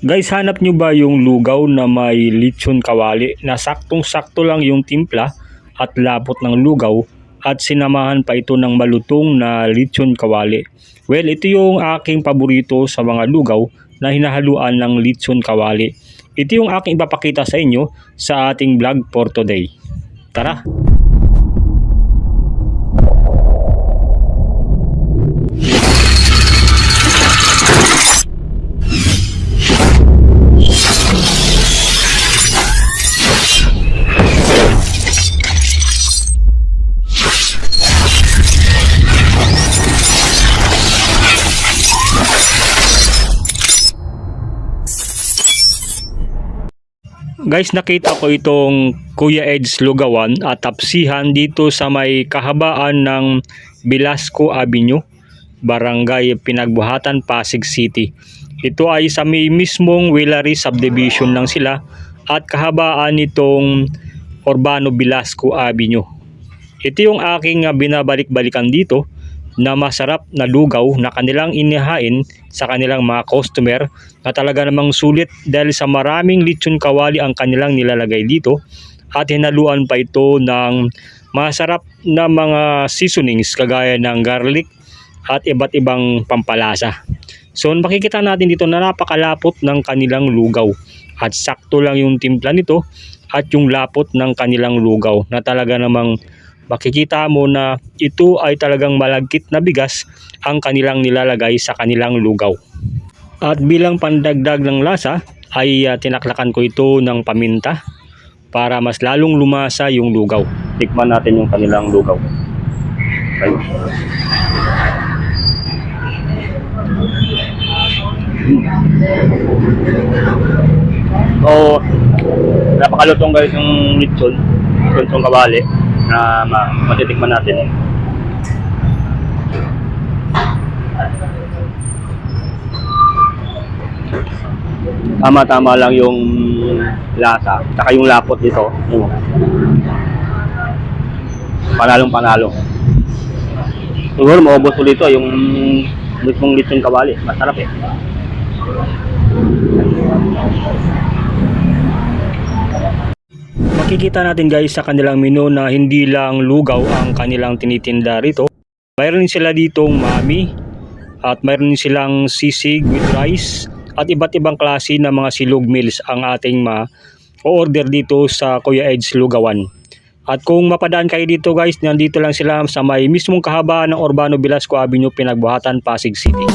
Guys, hanap nyo ba yung lugaw na may lechon kawali na saktong-sakto lang yung timpla at lapot ng lugaw at sinamahan pa ito ng malutong na lechon kawali? Well, ito yung aking paborito sa mga lugaw na hinahaluan ng lechon kawali. Ito yung aking ipapakita sa inyo sa ating vlog for today. Tara! Guys, nakita ko itong Kuya Ed's Lugawan at tapsihan dito sa may kahabaan ng Velasco Avenue, Barangay Pinagbuhatan, Pasig City. Ito ay sa may mismong Willary Subdivision lang sila at kahabaan nitong Urbano Velasco Avenue. Ito yung aking ah, binabalik-balikan dito na masarap na lugaw na kanilang inihain sa kanilang mga customer na talaga namang sulit dahil sa maraming lechon kawali ang kanilang nilalagay dito at hinaluan pa ito ng masarap na mga seasonings kagaya ng garlic at iba't ibang pampalasa. So makikita natin dito na napakalapot ng kanilang lugaw at sakto lang yung timpla nito at yung lapot ng kanilang lugaw na talaga namang makikita mo na ito ay talagang malagkit na bigas ang kanilang nilalagay sa kanilang lugaw. At bilang pandagdag ng lasa ay ah, tinaklakan ko ito ng paminta para mas lalong lumasa yung lugaw. Tikman natin yung kanilang lugaw. Ayun. So, napakalutong guys yung lechon, lechon kawali na ma matitikman natin. Tama-tama lang yung lasa, saka yung lapot dito. Yun. Panalong panalo. Siguro maubos ulit ito yung mismong lechon kawali. Masarap eh. Makikita natin guys sa kanilang menu na hindi lang lugaw ang kanilang tinitinda rito. Mayroon sila ditong mami at mayroon silang sisig with rice at iba't ibang klase ng mga silog meals ang ating ma-order dito sa Kuya Ed's Lugawan. At kung mapadaan kayo dito guys, nandito lang sila sa may mismong kahabaan ng Urbano Velasco Avenue, Pinagbuhatan, Pasig City.